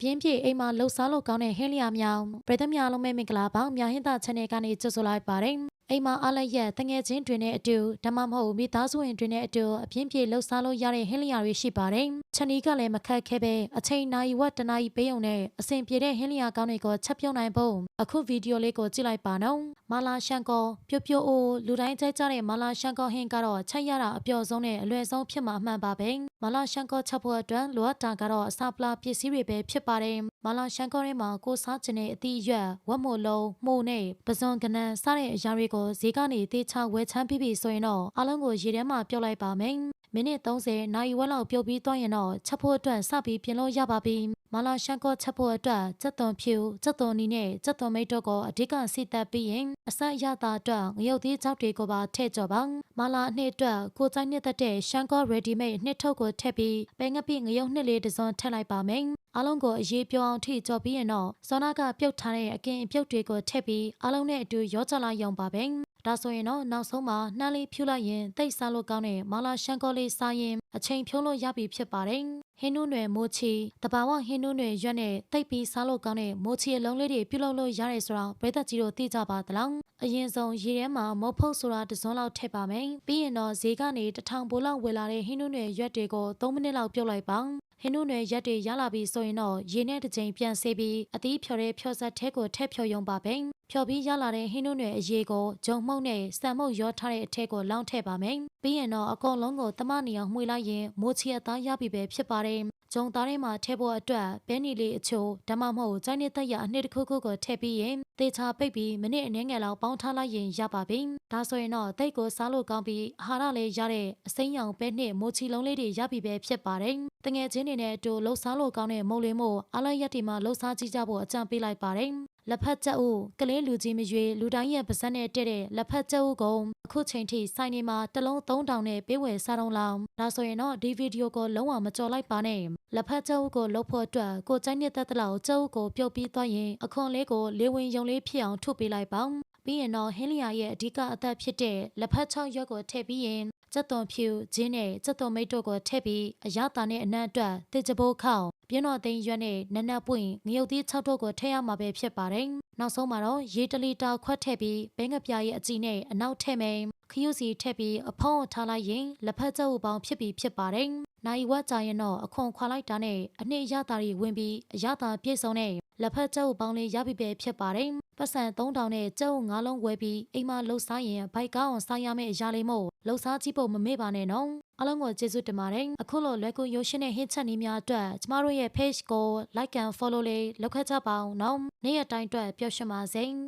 ပြင်းပြေအိမ်မှာလှုပ်ရှားလို့ကောင်းတဲ့ဟင်းလျာမြောင်ပြည်သူများလုံးပဲမင်္ဂလာပါမြဟင်းသား channel ကနေကြိုဆိုလိုက်ပါတယ် အိမ်မှာအားလည်းရက်တငယ်ချင်းတွေနဲ့အတူဓမ္မမဟုတ်မိသားစုဝင်တွေနဲ့အတူအပြင်းပြေလှုပ်ရှားလို့ရတဲ့ဟင်းလျာတွေရှိပါတယ်။ချက်နီးကလည်းမခက်ခဲပဲအချိန်နိုင်ဝက်တနာရီပေးုံနဲ့အဆင်ပြေတဲ့ဟင်းလျာကောင်းတွေကိုချက်ပြုတ်နိုင်ဖို့အခုဗီဒီယိုလေးကိုကြည့်လိုက်ပါနော်။မာလာရှန်ကောပြိုပြိုအိုလူတိုင်းကြိုက်ကြတဲ့မာလာရှန်ကောဟင်းကတော့ချက်ရတာအပျော်ဆုံးနဲ့အလွယ်ဆုံးဖြစ်မှာအမှန်ပါပဲ။မာလာရှန်ကောချက်ဖို့အတွက်လိုအပ်တာကတော့အစာပလာပစ္စည်းတွေပဲဖြစ်ပါတယ်။မာလာရှန်ကောထဲမှာကိုစားချင်တဲ့အသီးအရွက်ဝက်မို့လုံးမှုန်နဲ့ပဇွန်ကနန်စတဲ့အရာတွေကိုဈေးကနေတေချဝယ်ချမ်းပြီးပြီဆိုရင်တော့အားလုံးကိုရေထဲမှာပြုတ်လိုက်ပါမယ်။ မိနစ်30နာရီဝက်လောက်ပြုတ်ပြီးသွားရင်တော့ချက်ဖို့အတွက်စပြီးပြင်လို့ရပါပြီ။မာလာရှန်ကောချက်ဖို့အတွက်စက်သွန်ဖြူစက်သွန်နီနဲ့စက်သွန်မိတ်တို့ကိုအဓိကစီတက်ပြီးရင်အဆက်ရတာအတွက်ငရုတ်သီးကြောက်တွေကိုပါထည့်ကြော်ပါ။မာလာအနှစ်အတွက်ကိုစိုင်းနှစ်သက်တဲ့ရှန်ကော ready made နှစ်ထုတ်ကိုထည့်ပြီးပဲငပိငရုတ်နှစ်လေးတစ်စုံထည့်လိုက်ပါမယ်။အားလုံးကိုအရေးပြောအောင်ထိကြော်ပြီးရင်တော့စောနာကပြုတ်ထားတဲ့အကင်အပြုတ်တွေကိုထည့်ပြီးအားလုံးနဲ့အတူရောချလိုက်ရုံပါပဲ။ ဒါဆိုရင်တော့နောက်ဆုံးမှာနှမ်းလေးဖြူလိုက်ရင်တိတ်စားလို့ကောင်းတဲ့မာလာရှန်ကောလေးစားရင်အချိန်ဖြုံးလို့ရပြီဖြစ်ပါတယ်။ဟင်းနုနယ်မိုးချီတဘာဝဟင်းနုနယ်ရွက်နဲ့တိတ်ပြီးစားလို့ကောင်းတဲ့မိုးချီအလုံးလေးတွေပြုတ်လို့လို့ရတယ်ဆိုတော့ပရိသတ်ကြီးတို့သိကြပါသလား။အရင်ဆုံးရေထဲမှာမုတ်ဖုတ်ဆိုတာတစ်စုံလောက်ထည့်ပါမယ်။ပြီးရင်တော့ဈေးကနေတစ်ထောင်ပိုလောက်ဝယ်လာတဲ့ဟင်းနုနယ်ရွက်တွေကို3မိနစ်လောက်ပြုတ်လိုက်ပါ။ ဟင်းနုနယ်ရက်တွေရလာပြီဆိုရင်တော့ရေနဲ့တစ်ချိန်ပြန်ဆေးပြီးအသီးဖြော်တဲ့ဖြော်ဆက်ထဲကိုထည့်ဖြော်ရုံပါပဲဖြော်ပြီးရလာတဲ့ဟင်းနုနယ်အရေးကိုဂျုံမှုန့်နဲ့စံမှုန့်ရောထားတဲ့အထက်ကိုလောင်းထည့်ပါမယ်ပြီးရင်တော့အကုန်လုံးကိုတမနေအောင်မှွေလိုက်ရင်မိုးချီအသားရပြီပဲဖြစ်ပါတယ် ဂျုံသားထဲမှာထည့်ဖို့အတွက်ဘဲနီလေးအချို့ဓမ္မမဟုတ်ကျိုင်းနေသက်ရအနှစ်တစ်ခုခုကိုထည့်ပြီးရင်တေချာပိတ်ပြီးမိနစ်အနည်းငယ်လောက်ပေါင်းထားလိုက်ရင်ရပါပြီ။ဒါဆိုရင်တော့တိတ်ကိုစားလို့ကောင်းပြီးအာဟာရလည်းရတဲ့အစိမ်းရောင်ပဲနှစ်မိုချီလုံးလေးတွေရပြီပဲဖြစ်ပါတယ်။တငယ်ချင်းတွေနဲ့အတူလှုပ်ရှားလို့ကောင်းတဲ့မုံလေးမို့အားလိုက်ရက်ဒီမှာလှုပ်ရှားကြည့်ကြဖို့အကြံပေးလိုက်ပါတယ်။ လက်ဖက်ကြက်ဦးကလေးလူကြီးမရွေလူတိုင်းရဲ့ပါဇက်နဲ့တဲ့တဲ့လက်ဖက်ကြက်ဦးကိုအခုချိန်ထိစိုင်းနေမှာတစ်လုံး3000နဲ့ပေးဝယ်စားတော့လောင်ဒါဆိုရင်တော့ဒီဗီဒီယိုကိုလုံးဝမကြော်လိုက်ပါနဲ့လက်ဖက်ကြက်ဦးကိုလှုပ်ဖို့အတွက်ကိုကျိုင်းနေတဲ့တလောက်ကြက်ဦးကိုပြုတ်ပြီးသွားရင်အခွန်လေးကိုလေဝင်ယုံလေးဖြစ်အောင်ထုတ်ပေးလိုက်ပါပြီးရင်တော့ဟင်းလျာရဲ့အဓိကအသက်ဖြစ်တဲ့လက်ဖက်ချောက်ရွက်ကိုထည့်ပြီးရင် စက်သွန်ဖြူဂျင်းနဲ့စက်သွန်မိတ်တို့ကိုထည့်ပြီးအရသာနဲ့အနံ့အတွက်တစ်ကြပိုးခေါက်ပြင်းတော်သိန်းရွက်နဲ့နက်နက်ပွင့်ငရုတ်သီး6တို့ကိုထည့်ရမှာပဲဖြစ်ပါတယ်။နောက်ဆုံးမှာတော့ရေတလီတာခွက်ထည့်ပြီးဘဲငပြားရဲ့အကြည့်နဲ့အနောက်ထည့်မယ်။ခရုစီထည့်ပြီးအဖုံးထားလိုက်ရင်လက်ဖက်ကြက်ဥပေါင်းဖြစ်ပြီးဖြစ်ပါတယ်။နိုင်ဝက်ကြရင်တော့အခွန်ခွာလိုက်တာနဲ့အနှစ်ရတာတွေဝင်ပြီးအရသာပြည့်စုံတဲ့ လက်ဖက်ကြက်ဥပေါင်းလေးရပြီပဲဖြစ်ပါတယ်။ပတ်စံ3000နဲ့ကြက်ဥ9လုံးဝယ်ပြီးအိမ်မှာလှုပ်ရှားရင်ဘိုက်ကောင်းအောင်စားရမယ့်အရာလေးမို့လှုပ်ရှားကြည့်ဖို့မမေ့ပါနဲ့နော်။အားလုံးကိုကျေးဇူးတင်ပါတယ်။အခုလိုလွယ်ကူရိုးရှင်းတဲ့ဟင်းချက်နည်းများအတွက်ကျမတို့ရဲ့ page ကို like and follow လေးလုပ်ခဲ့ကြပါအောင်နော်။နေ့ရက်တိုင်းအတွက်ပျော်ရွှင်ပါစေ။